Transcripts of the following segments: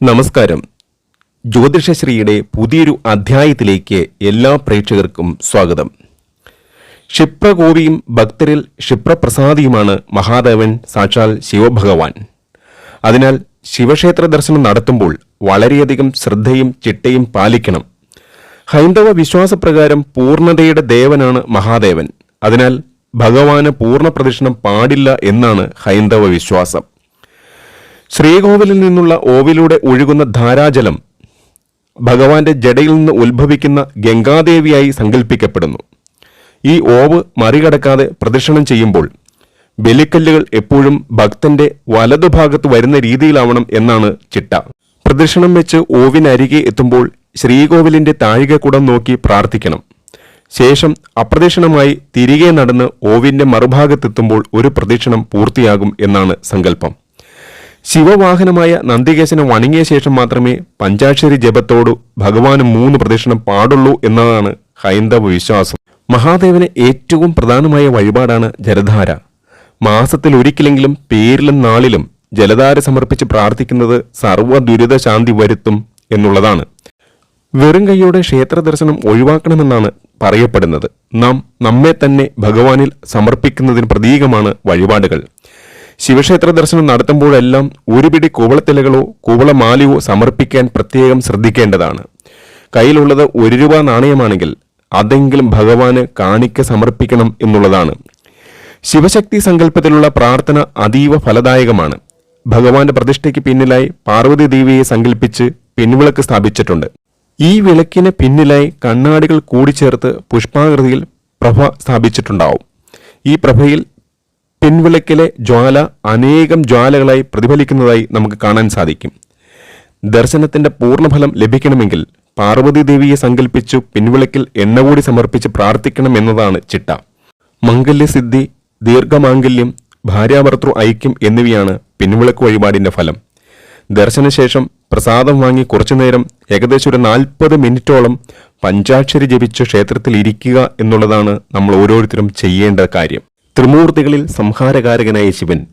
നമസ്കാരം. ജ്യോതിഷശ്രീയുടെ പുതിയൊരു അധ്യായത്തിലേക്ക് എല്ലാ പ്രേക്ഷകർക്കും സ്വാഗതം. ക്ഷിപ്രകോവിയും ഭക്തരിൽ ക്ഷിപ്രപ്രസാദിയുമാണ് മഹാദേവൻ സാക്ഷാൽ ശിവഭഗവാൻ. അതിനാൽ ശിവക്ഷേത്ര ദർശനം നടത്തുമ്പോൾ വളരെയധികം ശ്രദ്ധയും ചിട്ടയും പാലിക്കണം. ഹൈന്ദവ വിശ്വാസപ്രകാരം പൂർണതയുടെ ദേവനാണ് മഹാദേവൻ. അതിനാൽ ഭഗവാന് പൂർണ പ്രദക്ഷിണം പാടില്ല എന്നാണ് ഹൈന്ദവ വിശ്വാസം. ശ്രീകോവിലിൽ നിന്നുള്ള ഓവിലൂടെ ഒഴുകുന്ന ധാരാജലം ഭഗവാന്റെ ജടയിൽ നിന്ന് ഉത്ഭവിക്കുന്ന ഗംഗാദേവിയായി സങ്കല്പിക്കപ്പെടുന്നു ഈ ഓവ് മറികടക്കാതെ പ്രദക്ഷിണം ചെയ്യുമ്പോൾ ബലിക്കല്ലുകൾ എപ്പോഴും ഭക്തന്റെ വലതുഭാഗത്ത് വരുന്ന രീതിയിലാവണം എന്നാണ് ചിട്ട. പ്രദക്ഷിണം വെച്ച് ഓവിനരികെ എത്തുമ്പോൾ ശ്രീകോവിലിന്റെ താഴികക്കുടം നോക്കി പ്രാർത്ഥിക്കണം. ശേഷം അപ്രദക്ഷിണമായി തിരികെ നടന്ന് ഓവിന്റെ മറുഭാഗത്തെത്തുമ്പോൾ ഒരു പ്രദക്ഷിണം പൂർത്തിയാകും എന്നാണ് സങ്കല്പം. ശിവവാഹനമായ നന്ദികേശനെ വണങ്ങിയ ശേഷം മാത്രമേ പഞ്ചാക്ഷരി ജപത്തോടു ഭഗവാന് മൂന്ന് പ്രദക്ഷിണം പാടുള്ളൂ എന്നതാണ് ഹൈന്ദവ വിശ്വാസം. മഹാദേവന് ഏറ്റവും പ്രധാനമായ വഴിപാടാണ് ജലധാര. മാസത്തിൽ ഒരിക്കലെങ്കിലും പേരിലും നാളിലും ജലധാര സമർപ്പിച്ച് പ്രാർത്ഥിക്കുന്നത് സർവ ദുരിത ശാന്തി വരുത്തും എന്നുള്ളതാണ്. വെറും കൈയോടെ ക്ഷേത്ര ദർശനം ഒഴിവാക്കണമെന്നാണ് പറയപ്പെടുന്നത്. നാം നമ്മെ തന്നെ ഭഗവാനിൽ സമർപ്പിക്കുന്നതിന് പ്രതീകമാണ് വഴിപാടുകൾ. ശിവക്ഷേത്ര ദർശനം നടത്തുമ്പോഴെല്ലാം ഒരു പിടി കൂവളത്തിലകളോ കൂവളമാലയോ സമർപ്പിക്കാൻ പ്രത്യേകം ശ്രദ്ധിക്കേണ്ടതാണ്. കയ്യിലുള്ളത് ഒരു രൂപ നാണയമാണെങ്കിൽ അതെങ്കിലും ഭഗവാന് കാണിക്ക സമർപ്പിക്കണം എന്നുള്ളതാണ്. ശിവശക്തി സങ്കല്പത്തിലുള്ള പ്രാർത്ഥന അതീവ ഫലദായകമാണ്. ഭഗവാന്റെ പ്രതിഷ്ഠയ്ക്ക് പിന്നിലായി പാർവതി ദേവിയെ സങ്കല്പിച്ച് പിൻവിളക്ക് സ്ഥാപിച്ചിട്ടുണ്ട്. ഈ വിളക്കിന് പിന്നിലായി കണ്ണാടികൾ കൂടിച്ചേർത്ത് പുഷ്പാകൃതിയിൽ പ്രഭ സ്ഥാപിച്ചിട്ടുണ്ടാവും. ഈ പ്രഭയിൽ പിൻവിളക്കിലെ ജ്വാല അനേകം ജ്വാലകളായി പ്രതിഫലിക്കുന്നതായി നമുക്ക് കാണാൻ സാധിക്കും. ദർശനത്തിന്റെ പൂർണഫലം ലഭിക്കണമെങ്കിൽ പാർവതി ദേവിയെ സങ്കല്പിച്ചു പിൻവിളക്കിൽ എണ്ണ കൂടി സമർപ്പിച്ച് പ്രാർത്ഥിക്കണം എന്നതാണ് ചിട്ട. മംഗല്യസിദ്ധി ദീർഘമാംഗല്യം ഭാര്യാഭർത്തൃ ഐക്യം എന്നിവയാണ് പിൻവിളക്ക് വഴിപാടിന്റെ ഫലം. ദർശനശേഷം പ്രസാദം വാങ്ങി കുറച്ചുനേരം ഏകദേശം ഒരു നാൽപ്പത് മിനിറ്റോളം പഞ്ചാക്ഷരി ജപിച്ച് ക്ഷേത്രത്തിൽ ഇരിക്കുക എന്നുള്ളതാണ് നമ്മൾ ഓരോരുത്തരും ചെയ്യേണ്ട കാര്യം. ത്രിമൂർത്തികളിൽ സംഹാരകാരകനായ ശിവൻ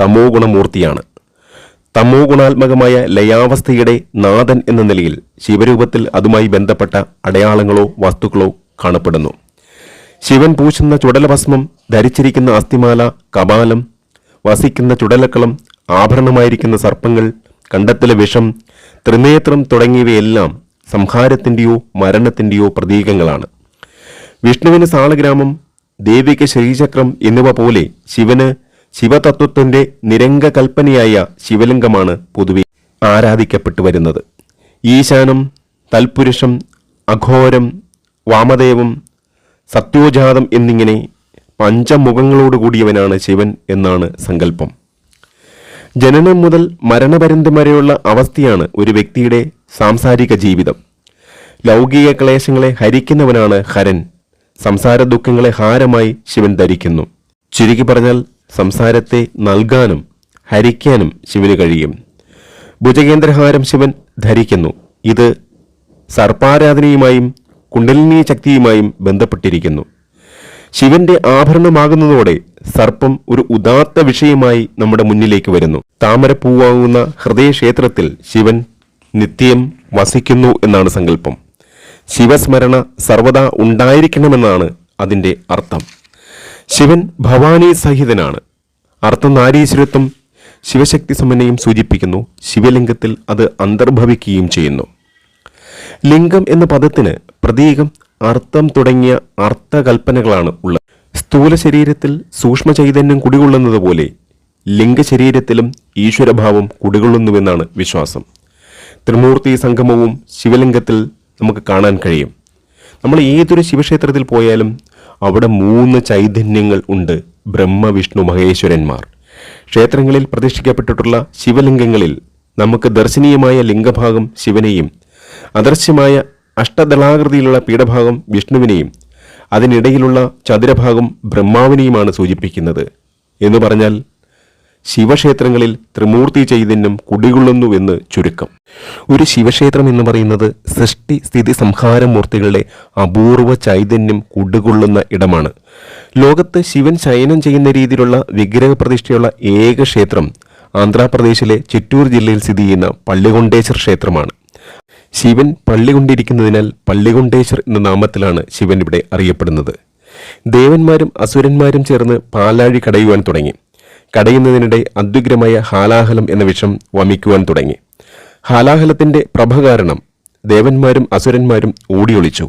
തമോ ഗുണമൂർത്തിയാണ് തമോ ഗുണാത്മകമായ ലയാവസ്ഥയുടെ നാഥൻ എന്ന നിലയിൽ ശിവരൂപത്തിൽ അതുമായി ബന്ധപ്പെട്ട അടയാളങ്ങളോ വസ്തുക്കളോ കാണപ്പെടുന്നു. ശിവൻ പൂശുന്ന ചുടലഭസ്മം ധരിച്ചിരിക്കുന്ന അസ്ഥിമാല കപാലം വസിക്കുന്ന ചുടലക്കളം ആഭരണമായിരിക്കുന്ന സർപ്പങ്ങൾ കണ്ടത്തിലെ വിഷം ത്രിനേത്രം തുടങ്ങിയവയെല്ലാം സംഹാരത്തിന്റെയോ മരണത്തിന്റെയോ പ്രതീകങ്ങളാണ്. വിഷ്ണുവിന് സാളഗ്രാമം ദേവിക്ക് ശ്രീചക്രം എന്നിവ പോലെ ശിവന് ശിവതത്വത്തിന്റെ നിരംഗകൽപ്പനയായ ശിവലിംഗമാണ് പൊതുവെ ആരാധിക്കപ്പെട്ടു വരുന്നത്. ഈശാനം തൽപുരുഷം അഘോരം വാമദേവം സത്യോജാതം എന്നിങ്ങനെ പഞ്ചമുഖങ്ങളോടുകൂടിയവനാണ് ശിവൻ എന്നാണ് സങ്കല്പം. ജനനം മുതൽ മരണപര്യന്തം വരെയുള്ള അവസ്ഥയാണ് ഒരു വ്യക്തിയുടെ സാംസാരിക ജീവിതം. ലൗകിക ക്ലേശങ്ങളെ ഹരിക്കുന്നവനാണ് ഹരൻ. സംസാര ദുഃഖങ്ങളെ ഹാരമായി ശിവൻ ധരിക്കുന്നു. ചുരുക്കി പറഞ്ഞാൽ സംസാരത്തെ നൽകാനും ഹരിക്കാനും ശിവന് കഴിയും. ഭുജകേന്ദ്രഹാരം ശിവൻ ധരിക്കുന്നു. ഇത് സർപ്പാരാധനയുമായും കുണ്ടലിനി ശക്തിയുമായും ബന്ധപ്പെട്ടിരിക്കുന്നു. ശിവന്റെ ആഭരണമാകുന്നതോടെ സർപ്പം ഒരു ഉദാത്ത വിഷയമായി നമ്മുടെ മുന്നിലേക്ക് വരുന്നു. താമരപ്പൂവാകുന്ന ഹൃദയക്ഷേത്രത്തിൽ ശിവൻ നിത്യം വസിക്കുന്നു എന്നാണ് സങ്കല്പം. ശിവസ്മരണ സർവദാ ഉണ്ടായിരിക്കണമെന്നാണ് അതിന്റെ അർത്ഥം. ശിവൻ ഭവാനി സഹിതനാണ്. അർത്ഥം നാരീശ്വരത്വം ശിവശക്തി സമന്വയം സൂചിപ്പിക്കുന്നു. ശിവലിംഗത്തിൽ അത് അന്തർഭവിക്കുകയും ചെയ്യുന്നു. ലിംഗം എന്ന പദത്തിന് പ്രതീകം അർത്ഥം തുടങ്ങിയ അർത്ഥകൽപ്പനകളാണ് ഉള്ളത്. സ്ഥൂല ശരീരത്തിൽ സൂക്ഷ്മ ചൈതന്യം കുടികൊള്ളുന്നത് പോലെ ലിംഗശരീരത്തിലും ഈശ്വരഭാവം കുടികൊള്ളുന്നുവെന്നാണ് വിശ്വാസം. ത്രിമൂർത്തി സംഗമവും ശിവലിംഗത്തിൽ നമുക്ക് കാണാൻ കഴിയും. നമ്മൾ ഏതൊരു ശിവക്ഷേത്രത്തിൽ പോയാലും അവിടെ മൂന്ന് ചൈതന്യങ്ങൾ ഉണ്ട്. ബ്രഹ്മ വിഷ്ണു മഹേശ്വരന്മാർ. ക്ഷേത്രങ്ങളിൽ പ്രതിഷ്ഠിക്കപ്പെട്ടിട്ടുള്ള ശിവലിംഗങ്ങളിൽ നമുക്ക് ദർശനീയമായ ലിംഗഭാഗം ശിവനെയും അദർശ്യമായ അഷ്ടദളാകൃതിയിലുള്ള പീഠഭാഗം വിഷ്ണുവിനെയും അതിനിടയിലുള്ള ചതുരഭാഗം ബ്രഹ്മാവിനെയുമാണ് സൂചിപ്പിക്കുന്നത്. എന്ന് പറഞ്ഞാൽ ശിവക്ഷേത്രങ്ങളിൽ ത്രിമൂർത്തി ചൈതന്യം കുടികൊള്ളുന്നുവെന്ന് ചുരുക്കം. ഒരു ശിവക്ഷേത്രം എന്ന് പറയുന്നത് സൃഷ്ടി സ്ഥിതി സംഹാരമൂർത്തികളുടെ അപൂർവ ചൈതന്യം കുടികൊള്ളുന്ന ഇടമാണ്. ലോകത്ത് ശിവൻ ശയനം ചെയ്യുന്ന രീതിയിലുള്ള വിഗ്രഹ പ്രതിഷ്ഠയുള്ള ഏക ക്ഷേത്രം ആന്ധ്രാപ്രദേശിലെ ചിറ്റൂർ ജില്ലയിൽ സ്ഥിതി ചെയ്യുന്ന പള്ളികൊണ്ടേശ്വർ ക്ഷേത്രമാണ്. ശിവൻ പള്ളി കൊണ്ടിരിക്കുന്നതിനാൽ പള്ളികൊണ്ടേശ്വർ എന്ന നാമത്തിലാണ് ശിവൻ ഇവിടെ അറിയപ്പെടുന്നത്. ദേവന്മാരും അസുരന്മാരും ചേർന്ന് പാലാഴി കടയുവാൻ തുടങ്ങി. കടയുന്നതിനിടെ അദ്വിഗ്രമായ ഹാലാഹലം എന്ന വിഷം വമിക്കുവാൻ തുടങ്ങി. ഹാലാഹലത്തിന്റെ പ്രഭ കാരണം ദേവന്മാരും അസുരന്മാരും ഓടിയൊളിച്ചു.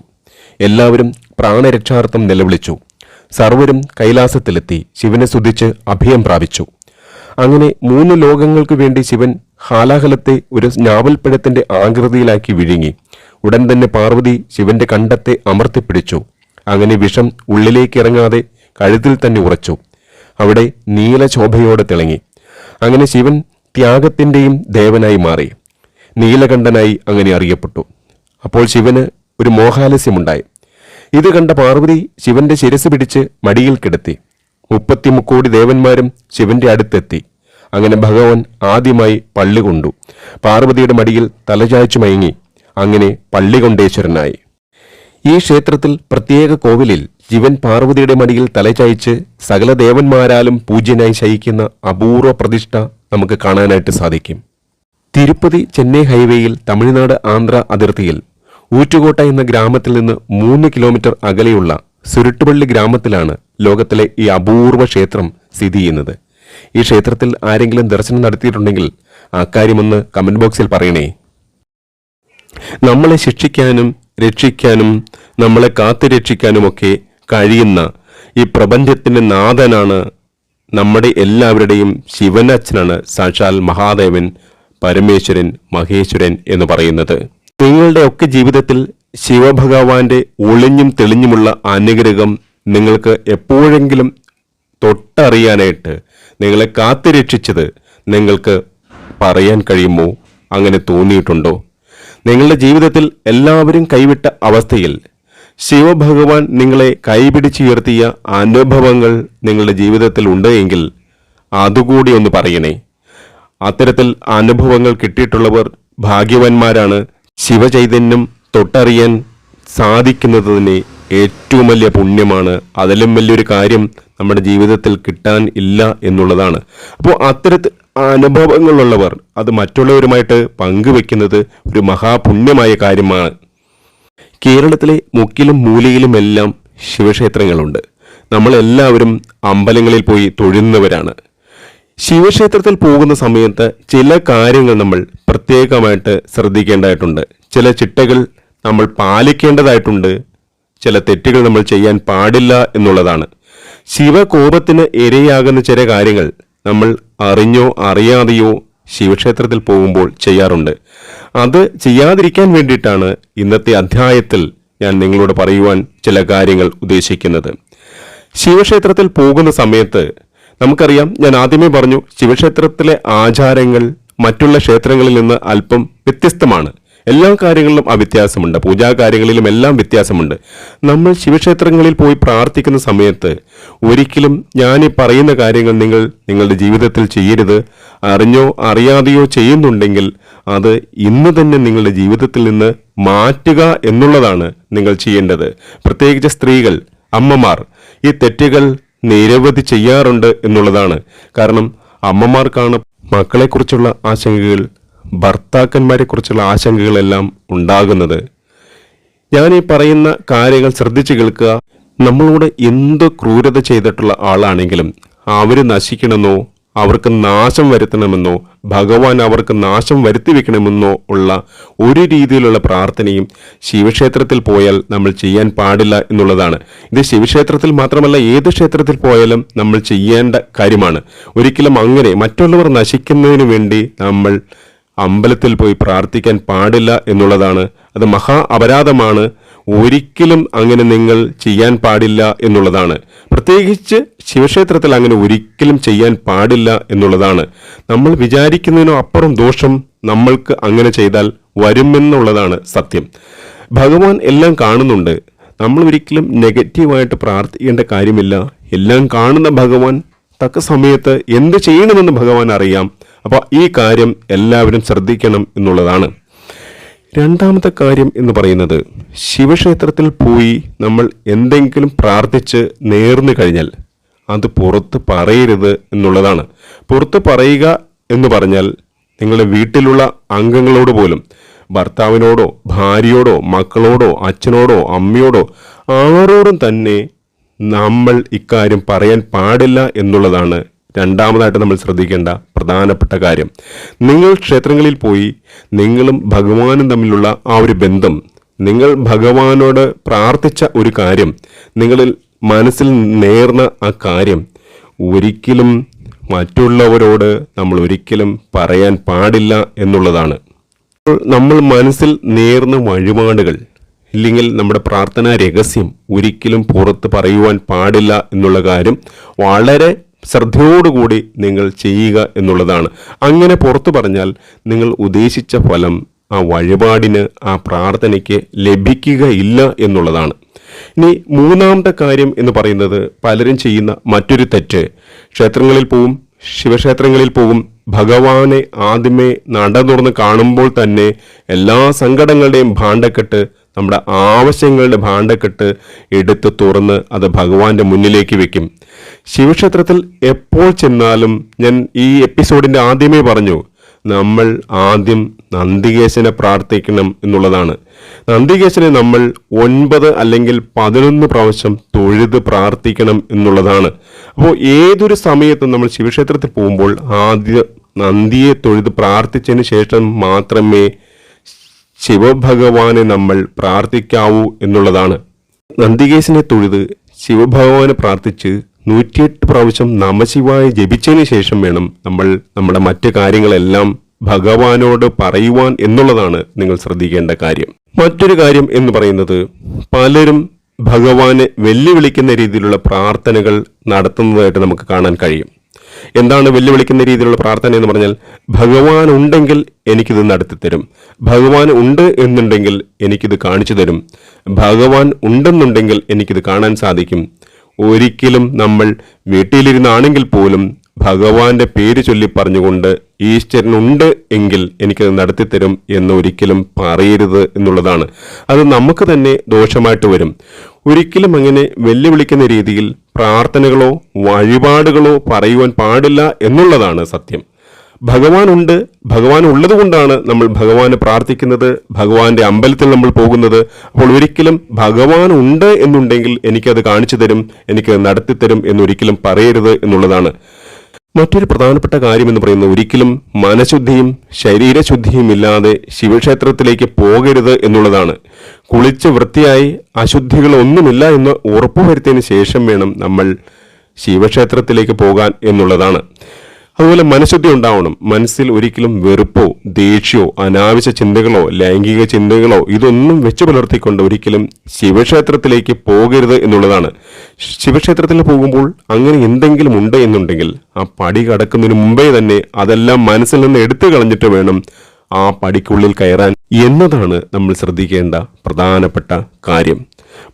എല്ലാവരും പ്രാണരക്ഷാർത്ഥം നിലവിളിച്ചു. സർവരും കൈലാസത്തിലെത്തി ശിവനെ സ്തുതിച്ച് അഭയം പ്രാപിച്ചു. അങ്ങനെ മൂന്ന് ലോകങ്ങൾക്കു വേണ്ടി ശിവൻ ഹാലാഹലത്തെ ഒരു ഞാവൽപ്പഴത്തിന്റെ ആകൃതിയിലാക്കി വിഴുങ്ങി. ഉടൻ തന്നെ പാർവതി ശിവന്റെ കണ്ടത്തെ അമർത്തിപ്പിടിച്ചു. അങ്ങനെ വിഷം ഉള്ളിലേക്ക് ഇറങ്ങാതെ കഴുത്തിൽ തന്നെ ഉറച്ചു. അവിടെ നീലശോഭയോടെ തിളങ്ങി. അങ്ങനെ ശിവൻ ത്യാഗത്തിന്റെയും ദേവനായി മാറി. നീലകണ്ഠനായി അങ്ങനെ അറിയപ്പെട്ടു. അപ്പോൾ ശിവന് ഒരു മോഹാലസ്യമുണ്ടായി. ഇത് കണ്ട പാർവതി ശിവന്റെ ശിരസ് പിടിച്ച് മടിയിൽ കിടത്തി. മുപ്പത്തിമുക്കോടി ദേവന്മാരും ശിവന്റെ അടുത്തെത്തി. അങ്ങനെ ഭഗവാൻ ആദ്യമായി പള്ളി കൊണ്ടു. പാർവതിയുടെ മടിയിൽ തലചായ്ച്ചു മയങ്ങി. അങ്ങനെ പള്ളികൊണ്ടേശ്വരനായി. ഈ ക്ഷേത്രത്തിൽ പ്രത്യേക കോവിലിൽ ശിവൻ പാർവതിയുടെ മടിയിൽ തലചായ്ച്ച് സകല ദേവന്മാരാലും പൂജ്യനായി ശയിക്കുന്ന അപൂർവ പ്രതിഷ്ഠ നമുക്ക് കാണാനായിട്ട് സാധിക്കും. തിരുപ്പതി ചെന്നൈ ഹൈവേയിൽ തമിഴ്നാട് ആന്ധ്ര അതിർത്തിയിൽ ഊറ്റുകോട്ട എന്ന ഗ്രാമത്തിൽ നിന്ന് മൂന്ന് കിലോമീറ്റർ അകലെയുള്ള സുരുട്ടുപള്ളി ഗ്രാമത്തിലാണ് ലോകത്തിലെ ഈ അപൂർവ ക്ഷേത്രം സ്ഥിതി ചെയ്യുന്നത്. ഈ ക്ഷേത്രത്തിൽ ആരെങ്കിലും ദർശനം നടത്തിയിട്ടുണ്ടെങ്കിൽ അക്കാര്യമൊന്ന് കമന്റ് ബോക്സിൽ പറയണേ. നമ്മളെ ശിക്ഷിക്കാനും രക്ഷിക്കാനും നമ്മളെ കാത്തു രക്ഷിക്കാനുമൊക്കെ കഴിയുന്ന ഈ പ്രപഞ്ചത്തിന്റെ നാഥനാണ് നമ്മുടെ എല്ലാവരുടെയും ശിവനച്ഛനാണ് സാക്ഷാൽ മഹാദേവൻ പരമേശ്വരൻ മഹേശ്വരൻ എന്ന് പറയുന്നത്. നിങ്ങളുടെ ഒക്കെ ജീവിതത്തിൽ ശിവഭഗവാന്റെ ഒളിഞ്ഞും തെളിഞ്ഞുമുള്ള അനുഗ്രഹം നിങ്ങൾക്ക് എപ്പോഴെങ്കിലും തൊട്ടറിയാനായിട്ട് നിങ്ങളെ കാത്തുരക്ഷിച്ചത് നിങ്ങൾക്ക് പറയാൻ കഴിയുമോ? അങ്ങനെ തോന്നിയിട്ടുണ്ടോ? നിങ്ങളുടെ ജീവിതത്തിൽ എല്ലാവരും കൈവിട്ട അവസ്ഥയിൽ ശിവഭഗവാൻ നിങ്ങളെ കൈപിടിച്ചുയർത്തിയ അനുഭവങ്ങൾ നിങ്ങളുടെ ജീവിതത്തിൽ ഉണ്ട് എങ്കിൽ അതുകൂടി ഒന്ന് പറയണേ. അത്തരത്തിൽ അനുഭവങ്ങൾ കിട്ടിയിട്ടുള്ളവർ ഭാഗ്യവാന്മാരാണ്. ശിവചൈതന്യം തൊട്ടറിയാൻ സാധിക്കുന്നത് തന്നെ ഏറ്റവും വലിയ പുണ്യമാണ്. അതിലും വലിയൊരു കാര്യം നമ്മുടെ ജീവിതത്തിൽ കിട്ടാൻ ഇല്ല എന്നുള്ളതാണ്. അപ്പോൾ അത്തരത്തിൽ അനുഭവങ്ങളുള്ളവർ അത് മറ്റുള്ളവരുമായിട്ട് പങ്കുവെക്കുന്നത് ഒരു മഹാപുണ്യമായ കാര്യമാണ്. കേരളത്തിലെ മുക്കിലും മൂലയിലുമെല്ലാം ശിവക്ഷേത്രങ്ങളുണ്ട്. നമ്മളെല്ലാവരും അമ്പലങ്ങളിൽ പോയി തൊഴുന്നവരാണ്. ശിവക്ഷേത്രത്തിൽ പോകുന്ന സമയത്ത് ചില കാര്യങ്ങൾ നമ്മൾ പ്രത്യേകമായിട്ട് ശ്രദ്ധിക്കേണ്ടതായിട്ടുണ്ട്. ചില ചിട്ടകൾ നമ്മൾ പാലിക്കേണ്ടതായിട്ടുണ്ട്. ചില തെറ്റുകൾ നമ്മൾ ചെയ്യാൻ പാടില്ല എന്നുള്ളതാണ്. ശിവകോപത്തിന് ഇരയാകുന്ന ചില കാര്യങ്ങൾ നമ്മൾ അറിഞ്ഞോ അറിയാതെയോ ശിവക്ഷേത്രത്തിൽ പോകുമ്പോൾ ചെയ്യാറുണ്ട്. അത് ചെയ്യാതിരിക്കാൻ വേണ്ടിയിട്ടാണ് ഇന്നത്തെ അധ്യായത്തിൽ ഞാൻ നിങ്ങളോട് പറയുവാൻ ചില കാര്യങ്ങൾ ഉദ്ദേശിക്കുന്നത്. ശിവക്ഷേത്രത്തിൽ പോകുന്ന സമയത്ത് നമുക്കറിയാം ഞാൻ ആദ്യമേ പറഞ്ഞു ശിവക്ഷേത്രത്തിലെ ആചാരങ്ങൾ മറ്റുള്ള ക്ഷേത്രങ്ങളിൽ നിന്ന് അല്പം വ്യത്യസ്തമാണ്. എല്ലാ കാര്യങ്ങളിലും ആ വ്യത്യാസമുണ്ട്. പൂജാ കാര്യങ്ങളിലും എല്ലാം വ്യത്യാസമുണ്ട്. നമ്മൾ ശിവക്ഷേത്രങ്ങളിൽ പോയി പ്രാർത്ഥിക്കുന്ന സമയത്ത് ഒരിക്കലും ഞാൻ ഈ പറയുന്ന കാര്യങ്ങൾ നിങ്ങൾ നിങ്ങളുടെ ജീവിതത്തിൽ ചെയ്യരുത്. അറിഞ്ഞോ അറിയാതെയോ ചെയ്യുന്നുണ്ടെങ്കിൽ അത് ഇന്ന് തന്നെ നിങ്ങളുടെ ജീവിതത്തിൽ നിന്ന് മാറ്റുക എന്നുള്ളതാണ് നിങ്ങൾ ചെയ്യേണ്ടത്. പ്രത്യേകിച്ച് സ്ത്രീകൾ അമ്മമാർ ഈ തെറ്റുകൾ നിരവധി ചെയ്യാറുണ്ട് എന്നുള്ളതാണ്. കാരണം അമ്മമാർക്കാണ് മക്കളെക്കുറിച്ചുള്ള ആശങ്കകൾ ഭർത്താക്കന്മാരെക്കുറിച്ചുള്ള ആശങ്കകളെല്ലാം ഉണ്ടാകുന്നത്. ഞാൻ ഈ പറയുന്ന കാര്യങ്ങൾ ശ്രദ്ധിച്ചു കേൾക്കുക. നമ്മളോട് എന്ത് ക്രൂരത ചെയ്തിട്ടുള്ള ആളാണെങ്കിലും അവർ നശിക്കണമെന്നോ അവർക്ക് നാശം വരുത്തണമെന്നോ ഭഗവാൻ അവർക്ക് നാശം വരുത്തി വെക്കണമെന്നോ ഉള്ള ഒരു രീതിയിലുള്ള പ്രാർത്ഥനയും ശിവക്ഷേത്രത്തിൽ പോയാൽ നമ്മൾ ചെയ്യാൻ പാടില്ല എന്നുള്ളതാണ്. ഇത് ശിവക്ഷേത്രത്തിൽ മാത്രമല്ല ഏത് ക്ഷേത്രത്തിൽ പോയാലും നമ്മൾ ചെയ്യേണ്ട കാര്യമാണ്. ഒരിക്കലും അങ്ങനെ മറ്റുള്ളവർ നശിക്കുന്നതിന് വേണ്ടി നമ്മൾ അമ്പലത്തിൽ പോയി പ്രാർത്ഥിക്കാൻ പാടില്ല എന്നുള്ളതാണ്. അത് മഹാ അപരാധമാണ്. ഒരിക്കലും അങ്ങനെ നിങ്ങൾ ചെയ്യാൻ പാടില്ല എന്നുള്ളതാണ്. പ്രത്യേകിച്ച് ശിവക്ഷേത്രത്തിൽ അങ്ങനെ ഒരിക്കലും ചെയ്യാൻ പാടില്ല എന്നുള്ളതാണ്. നമ്മൾ വിചാരിക്കുന്നതിനോ അപ്പുറം ദോഷം നമ്മൾക്ക് അങ്ങനെ ചെയ്താൽ വരുമെന്നുള്ളതാണ് സത്യം. ഭഗവാൻ എല്ലാം കാണുന്നുണ്ട്. നമ്മൾ ഒരിക്കലും നെഗറ്റീവായിട്ട് പ്രാർത്ഥിക്കേണ്ട കാര്യമില്ല. എല്ലാം കാണുന്ന ഭഗവാൻ തക്ക സമയത്ത് എന്ത് ചെയ്യണമെന്ന് ഭഗവാൻ അറിയാം. അപ്പോൾ ഈ കാര്യം എല്ലാവരും ശ്രദ്ധിക്കണം എന്നുള്ളതാണ്. രണ്ടാമത്തെ കാര്യം എന്ന് പറയുന്നത് ശിവക്ഷേത്രത്തിൽ പോയി നമ്മൾ എന്തെങ്കിലും പ്രാർത്ഥിച്ച് നേർന്നു കഴിഞ്ഞാൽ അത് പുറത്ത് പറയരുത് എന്നുള്ളതാണ്. പുറത്ത് പറയുക എന്ന് പറഞ്ഞാൽ നിങ്ങളുടെ വീട്ടിലുള്ള അംഗങ്ങളോട് പോലും ഭർത്താവിനോടോ ഭാര്യയോടോ മക്കളോടോ അച്ഛനോടോ അമ്മയോടോ ആരോടും തന്നെ നമ്മൾ ഇക്കാര്യം പറയാൻ പാടില്ല എന്നുള്ളതാണ് രണ്ടാമതായിട്ട് നമ്മൾ ശ്രദ്ധിക്കേണ്ട പ്രധാനപ്പെട്ട കാര്യം. നിങ്ങൾ ക്ഷേത്രങ്ങളിൽ പോയി നിങ്ങളും ഭഗവാനും തമ്മിലുള്ള ആ ഒരു ബന്ധം നിങ്ങൾ ഭഗവാനോട് പ്രാർത്ഥിച്ച ഒരു കാര്യം നിങ്ങളിൽ മനസ്സിൽ നേർന്ന ആ കാര്യം ഒരിക്കലും മറ്റുള്ളവരോട് നമ്മൾ ഒരിക്കലും പറയാൻ പാടില്ല എന്നുള്ളതാണ്. നമ്മൾ മനസ്സിൽ നേർന്ന വഴിപാടുകൾ ഇല്ലെങ്കിൽ നമ്മുടെ പ്രാർത്ഥനാ രഹസ്യം ഒരിക്കലും പുറത്ത് പറയുവാൻ പാടില്ല എന്നുള്ള കാര്യം വളരെ ശ്രദ്ധയോടുകൂടി നിങ്ങൾ ചെയ്യുക എന്നുള്ളതാണ്. അങ്ങനെ പുറത്തു പറഞ്ഞാൽ നിങ്ങൾ ഉദ്ദേശിച്ച ഫലം ആ വഴിപാടിന് ആ പ്രാർത്ഥനയ്ക്ക് ലഭിക്കുകയില്ല എന്നുള്ളതാണ്. ഇനി മൂന്നാമത്തെ കാര്യം എന്ന് പറയുന്നത് പലരും ചെയ്യുന്ന മറ്റൊരു തെറ്റ്. ക്ഷേത്രങ്ങളിൽ പോവും ശിവക്ഷേത്രങ്ങളിൽ പോകും ഭഗവാനെ ആദ്യമേ നട തുറന്ന് കാണുമ്പോൾ തന്നെ എല്ലാ സങ്കടങ്ങളുടെയും ഭാണ്ഡക്കെട്ട് നമ്മുടെ ആവശ്യങ്ങളുടെ ഭാണ്ഡക്കെട്ട് എടുത്ത് തുറന്ന് അത് ഭഗവാന്റെ മുന്നിലേക്ക് വെക്കും. ശിവക്ഷേത്രത്തിൽ എപ്പോൾ ചെന്നാലും ഞാൻ ഈ എപ്പിസോഡിന്റെ ആദ്യമേ പറഞ്ഞു നമ്മൾ ആദ്യം നന്ദികേശനെ പ്രാർത്ഥിക്കണം എന്നുള്ളതാണ്. നന്ദികേശനെ നമ്മൾ ഒൻപത് അല്ലെങ്കിൽ പതിനൊന്ന് പ്രാവശ്യം തൊഴുത് പ്രാർത്ഥിക്കണം എന്നുള്ളതാണ്. അപ്പോൾ ഏതൊരു സമയത്തും നമ്മൾ ശിവക്ഷേത്രത്തിൽ പോകുമ്പോൾ ആദ്യം നന്ദിയെ തൊഴുത് പ്രാർത്ഥിച്ചതിന് ശേഷം മാത്രമേ ശിവഭഗവാനെ നമ്മൾ പ്രാർത്ഥിക്കാവൂ എന്നുള്ളതാണ്. നന്ദികേശനെ തൊഴുത് ശിവഭഗവാനെ പ്രാർത്ഥിച്ച് നൂറ്റിയെട്ട് പ്രാവശ്യം നമശിവായ ജപിച്ചതിന് ശേഷം വേണം നമ്മൾ നമ്മുടെ മറ്റു കാര്യങ്ങളെല്ലാം ഭഗവാനോട് പറയുവാൻ എന്നുള്ളതാണ് നിങ്ങൾ ശ്രദ്ധിക്കേണ്ട കാര്യം. മറ്റൊരു കാര്യം എന്ന് പറയുന്നത് പലരും ഭഗവാനെ വെല്ലുവിളിക്കുന്ന രീതിയിലുള്ള പ്രാർത്ഥനകൾ നടത്തുന്നതായിട്ട് നമുക്ക് കാണാൻ കഴിയും. എന്താണ് വെല്ലുവിളിക്കുന്ന രീതിയിലുള്ള പ്രാർത്ഥന എന്ന് പറഞ്ഞാൽ ഭഗവാൻ ഉണ്ടെങ്കിൽ എനിക്കിത് നടത്തി തരും ഭഗവാൻ ഉണ്ട് എന്നുണ്ടെങ്കിൽ എനിക്കിത് കാണിച്ചു തരും. ഭഗവാൻ ഉണ്ടെന്നുണ്ടെങ്കിൽ എനിക്കിത് കാണാൻ സാധിക്കും. ഒരിക്കലും നമ്മൾ വീട്ടിലിരുന്നാണെങ്കിൽ പോലും ഭഗവാന്റെ പേര് ചൊല്ലി പറഞ്ഞുകൊണ്ട് ഈശ്വരനുണ്ട് എങ്കിൽ എനിക്കത് നടത്തിത്തരും എന്ന് ഒരിക്കലും പറയരുത് എന്നുള്ളതാണ്. അത് നമുക്ക് തന്നെ ദോഷമായിട്ട് വരും. ഒരിക്കലും അങ്ങനെ വെല്ലുവിളിക്കുന്ന രീതിയിൽ പ്രാർത്ഥനകളോ വഴിപാടുകളോ പറയുവാൻ പാടില്ല എന്നുള്ളതാണ് സത്യം. ഭഗവാൻ ഉണ്ട് ഭഗവാൻ ഉള്ളതുകൊണ്ടാണ് നമ്മൾ ഭഗവാനെ പ്രാർത്ഥിക്കുന്നത് ഭഗവാന്റെ അമ്പലത്തിൽ നമ്മൾ പോകുന്നത്. അപ്പോൾ ഒരിക്കലും ഭഗവാൻ ഉണ്ട് എന്നുണ്ടെങ്കിൽ എനിക്കത് കാണിച്ചു തരും എനിക്ക് നടത്തിത്തരും എന്നൊരിക്കലും പറയരുത് എന്നുള്ളതാണ്. മറ്റൊരു പ്രധാനപ്പെട്ട കാര്യം എന്ന് പറയുന്നത് ഒരിക്കലും മനഃശുദ്ധിയും ശരീരശുദ്ധിയും ഇല്ലാതെ ശിവക്ഷേത്രത്തിലേക്ക് പോകരുത് എന്നുള്ളതാണ്. കുളിച്ച് വൃത്തിയായി അശുദ്ധികളൊന്നുമില്ല എന്ന് ഉറപ്പുവരുത്തിയതിന് ശേഷം വേണം നമ്മൾ ശിവക്ഷേത്രത്തിലേക്ക് പോകാൻ എന്നുള്ളതാണ്. അതുപോലെ മനഃശുദ്ധി ഉണ്ടാവണം. മനസ്സിൽ ഒരിക്കലും വെറുപ്പോ ദേഷ്യമോ അനാവശ്യ ചിന്തകളോ ലൈംഗിക ചിന്തകളോ ഇതൊന്നും വെച്ചു പുലർത്തിക്കൊണ്ട് ഒരിക്കലും ശിവക്ഷേത്രത്തിലേക്ക് പോകരുത് എന്നുള്ളതാണ്. ശിവക്ഷേത്രത്തിൽ പോകുമ്പോൾ അങ്ങനെ എന്തെങ്കിലും ഉണ്ട് എന്നുണ്ടെങ്കിൽ ആ പടി കടക്കുന്നതിന് മുമ്പേ തന്നെ അതെല്ലാം മനസ്സിൽ നിന്ന് എടുത്തു കളഞ്ഞിട്ട് വേണം ആ പടിക്കുള്ളിൽ കയറാൻ എന്നതാണ് നമ്മൾ ശ്രദ്ധിക്കേണ്ട പ്രധാനപ്പെട്ട കാര്യം.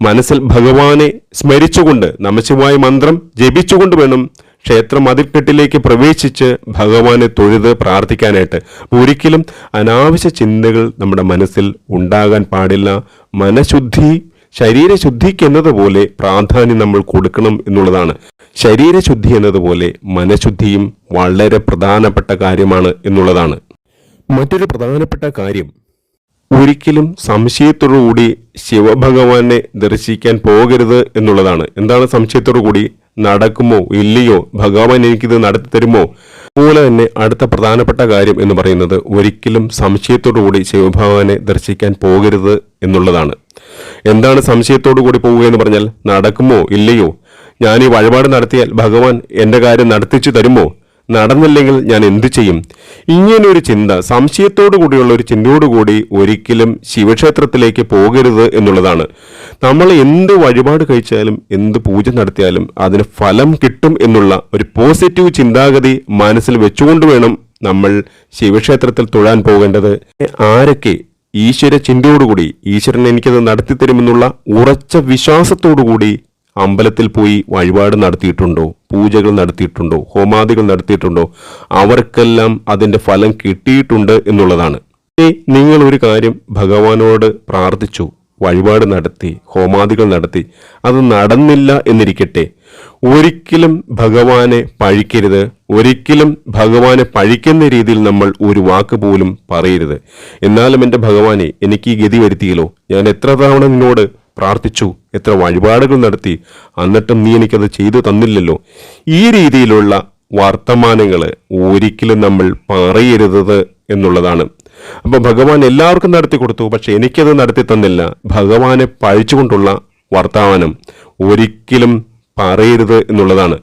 മനസ്സിൽ ഭഗവാനെ സ്മരിച്ചുകൊണ്ട് നമശിവായ മന്ത്രം ജപിച്ചുകൊണ്ട് വേണം ക്ഷേത്ര മതിൽക്കെട്ടിലേക്ക് പ്രവേശിച്ച് ഭഗവാനെ തൊഴുത് പ്രാർത്ഥിക്കാനായിട്ട് ഒരിക്കലും അനാവശ്യ ചിന്തകൾ നമ്മുടെ മനസ്സിൽ ഉണ്ടാകാൻ പാടില്ല. മനഃശുദ്ധി ശരീരശുദ്ധിക്ക് എന്നതുപോലെ പ്രാധാന്യം നമ്മൾ കൊടുക്കണം എന്നുള്ളതാണ്. ശരീരശുദ്ധി എന്നതുപോലെ മനഃശുദ്ധിയും വളരെ പ്രധാനപ്പെട്ട കാര്യമാണ് എന്നുള്ളതാണ്. മറ്റൊരു പ്രധാനപ്പെട്ട കാര്യം ഒരിക്കലും സംശയത്തോടുകൂടി ശിവഭഗവാനെ ദർശിക്കാൻ പോകരുത് എന്നുള്ളതാണ്. എന്താണ് സംശയത്തോടു കൂടി നടക്കുമോ ഇല്ലയോ? ഭഗവാൻ എനിക്കിത് നടത്തി തരുമോ അതുപോലെ തന്നെ അടുത്ത പ്രധാനപ്പെട്ട കാര്യം എന്ന് പറയുന്നത് ഒരിക്കലും സംശയത്തോടു കൂടി ശിവഭഗവാനെ ദർശിക്കാൻ പോകരുത് എന്നുള്ളതാണ്. എന്താണ് സംശയത്തോടു കൂടി പോവുക എന്ന് പറഞ്ഞാൽ നടക്കുമോ ഇല്ലയോ? ഞാൻ ഈ വഴിപാട് നടത്തിയാൽ ഭഗവാൻ എന്റെ കാര്യം നടത്തിച്ചു തരുമോ? നടന്നില്ലെങ്കിൽ ഞാൻ എന്തു ചെയ്യും? ഇങ്ങനൊരു ചിന്ത സംശയത്തോടു കൂടിയുള്ള ഒരു ചിന്തയോടുകൂടി ഒരിക്കലും ശിവക്ഷേത്രത്തിലേക്ക് പോകരുത് എന്നുള്ളതാണ്. നമ്മൾ എന്ത് വഴിപാട് കഴിച്ചാലും എന്ത് പൂജ നടത്തിയാലും അതിന് ഫലം കിട്ടും എന്നുള്ള ഒരു പോസിറ്റീവ് ചിന്താഗതി മനസ്സിൽ വെച്ചുകൊണ്ട് വേണം നമ്മൾ ശിവക്ഷേത്രത്തിൽ തൊഴാൻ പോകേണ്ടത്. ആരൊക്കെ ഈശ്വര ചിന്തയോടുകൂടി ഈശ്വരൻ എനിക്കത് നടത്തി തരുമെന്നുള്ള ഉറച്ച വിശ്വാസത്തോടുകൂടി അമ്പലത്തിൽ പോയി വഴിപാട് നടത്തിയിട്ടുണ്ടോ? പൂജകൾ നടത്തിയിട്ടുണ്ടോ? ഹോമാദികൾ നടത്തിയിട്ടുണ്ടോ? അവർക്കെല്ലാം അതിന്റെ ഫലം കിട്ടിയിട്ടുണ്ട് എന്നുള്ളതാണ്. നിങ്ങൾ ഒരു കാര്യം ഭഗവാനോട് പ്രാർത്ഥിച്ചു വഴിപാട് നടത്തി ഹോമാദികൾ നടത്തി. അത് നടന്നില്ല എന്നിരിക്കട്ടെ. ഒരിക്കലും ഭഗവാനെ പഴിക്കരുത്. ഒരിക്കലും ഭഗവാനെ പഴിക്കുന്ന രീതിയിൽ നമ്മൾ ഒരു വാക്ക് പോലും പറയരുത്. എന്നാലും എന്റെ ഭഗവാനെ എനിക്ക് ഈ ഗതി വരുത്തിയല്ലോ. ഞാൻ എത്ര തവണ നിന്നോട് പ്രാർത്ഥിച്ചു. എത്ര വഴിപാടുകൾ നടത്തി. എന്നിട്ടും നീ എനിക്കത് ചെയ്തു തന്നില്ലല്ലോ. ഈ രീതിയിലുള്ള വർത്തമാനങ്ങൾ ഒരിക്കലും നമ്മൾ പറയരുത് എന്നുള്ളതാണ്. അപ്പൊ ഭഗവാൻ എല്ലാവർക്കും നടത്തി കൊടുത്തു. പക്ഷെ എനിക്കത് നടത്തി തന്നില്ല. ഭഗവാനെ പഴിച്ചുകൊണ്ടുള്ള വർത്തമാനം ഒരിക്കലും പറയരുത് എന്നുള്ളതാണ്.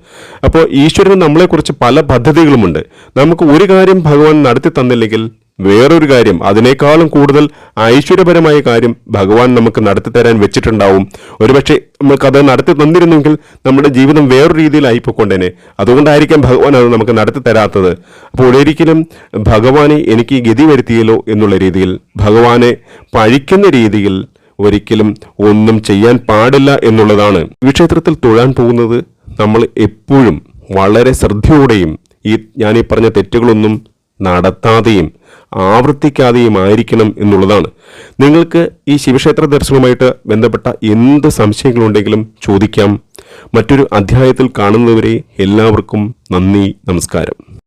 അപ്പോൾ ഈശ്വരന് നമ്മളെക്കുറിച്ച് പല പദ്ധതികളുമുണ്ട്. നമുക്ക് ഒരു കാര്യം ഭഗവാൻ നടത്തി തന്നില്ലെങ്കിൽ വേറൊരു കാര്യം അതിനേക്കാളും കൂടുതൽ ഐശ്വര്യപരമായ കാര്യം ഭഗവാൻ നമുക്ക് നടത്തി തരാൻ വെച്ചിട്ടുണ്ടാവും. ഒരുപക്ഷെ നമുക്കത് നടത്തി തന്നിരുന്നെങ്കിൽ നമ്മുടെ ജീവിതം വേറൊരു രീതിയിലായി പോയിക്കൊണ്ടേനെ അതുകൊണ്ടായിരിക്കാം ഭഗവാൻ അത് നമുക്ക് നടത്തി തരാത്തത്. അപ്പോൾ ഒരിക്കലും ഭഗവാനെ എനിക്ക് ഗതി വരുത്തിയല്ലോ എന്നുള്ള രീതിയിൽ ഭഗവാനെ പഴിക്കുന്ന രീതിയിൽ ഒരിക്കലും ഒന്നും ചെയ്യാൻ പാടില്ല എന്നുള്ളതാണ്. ഈ ക്ഷേത്രത്തിൽ തൊഴാൻ പോകുന്നത് നമ്മൾ എപ്പോഴും വളരെ ശ്രദ്ധയോടെയും ഈ ഞാൻ ഈ പറഞ്ഞ തെറ്റുകളൊന്നും നടത്താതെയും ആവർത്തിക്കാതെയും ആയിരിക്കണം എന്നുള്ളതാണ്. നിങ്ങൾക്ക് ഈ ശിവക്ഷേത്ര ദർശനവുമായിട്ട് ബന്ധപ്പെട്ട എന്ത് സംശയങ്ങളുണ്ടെങ്കിലും ചോദിക്കാം. മറ്റൊരു അധ്യായത്തിൽ കാണുന്നവരെ എല്ലാവർക്കും നന്ദി നമസ്കാരം.